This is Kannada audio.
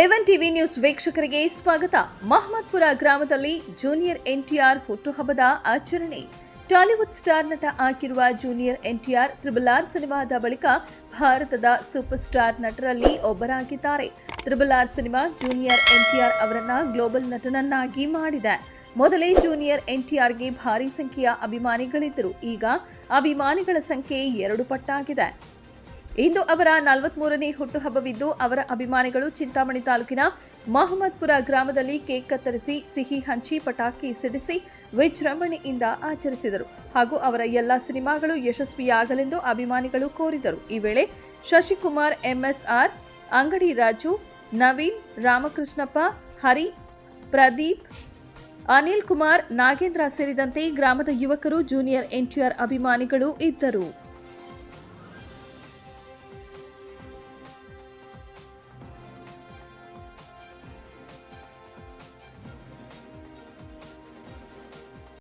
ಏವನ್ ಟಿವಿ ನ್ಯೂಸ್ ವೀಕ್ಷಕರಿಗೆ ಸ್ವಾಗತ. ಮಹಮ್ಮದ್ಪುರ ಗ್ರಾಮದಲ್ಲಿ ಜೂನಿಯರ್ ಎನ್ಟಿಆರ್ ಹುಟ್ಟುಹಬ್ಬದ ಆಚರಣೆ. ಟಾಲಿವುಡ್ ಸ್ಟಾರ್ ನಟ ಆಗಿರುವ ಜೂನಿಯರ್ ಎನ್ಟಿಆರ್ ತ್ರಿಬಲ್ ಆರ್ ಸಿನಿಮಾದ ಬಳಿಕ ಭಾರತದ ಸೂಪರ್ ಸ್ಟಾರ್ ನಟರಲ್ಲಿ ಒಬ್ಬರಾಗಿದ್ದಾರೆ. Triple R cinema junior NTR ಅವರನ್ನ ಗ್ಲೋಬಲ್ ನಟನನ್ನಾಗಿ ಮಾಡಿದೆ. ಮೊದಲೇ ಜೂನಿಯರ್ ಎನ್ಟಿಆರ್ಗೆ ಭಾರಿ ಸಂಖ್ಯೆಯ ಅಭಿಮಾನಿಗಳಿದ್ದರು. ಈಗ ಅಭಿಮಾನಿಗಳ ಸಂಖ್ಯೆ ಎರಡು ಪಟ್ಟಾಗಿದೆ. ಇಂದು ಅವರ ನಲವತ್ಮೂರನೇ ಹುಟ್ಟುಹಬ್ಬವಿದ್ದು, ಅವರ ಅಭಿಮಾನಿಗಳು ಚಿಂತಾಮಣಿ ತಾಲೂಕಿನ ಮಹಮ್ಮದ್ಪುರ ಗ್ರಾಮದಲ್ಲಿ ಕೇಕ್ ಕತ್ತರಿಸಿ, ಸಿಹಿ ಹಂಚಿ, ಪಟಾಕಿ ಸಿಡಿಸಿ ವಿಜೃಂಭಣೆಯಿಂದ ಆಚರಿಸಿದರು. ಹಾಗೂ ಅವರ ಎಲ್ಲ ಸಿನಿಮಾಗಳು ಯಶಸ್ವಿಯಾಗಲೆಂದು ಅಭಿಮಾನಿಗಳು ಕೋರಿದರು. ಈ ವೇಳೆ ಶಶಿಕುಮಾರ್, ಎಂಎಸ್ಆರ್, ಅಂಗಡಿ ರಾಜು, ನವೀನ್, ರಾಮಕೃಷ್ಣಪ್ಪ, ಹರಿ, ಪ್ರದೀಪ್, ಅನಿಲ್ ಕುಮಾರ್, ನಾಗೇಂದ್ರ ಸೇರಿದಂತೆ ಗ್ರಾಮದ ಯುವಕರು, ಜೂನಿಯರ್, ಎನ್ಟಿಆರ್ ಅಭಿಮಾನಿಗಳು ಇದ್ದರು.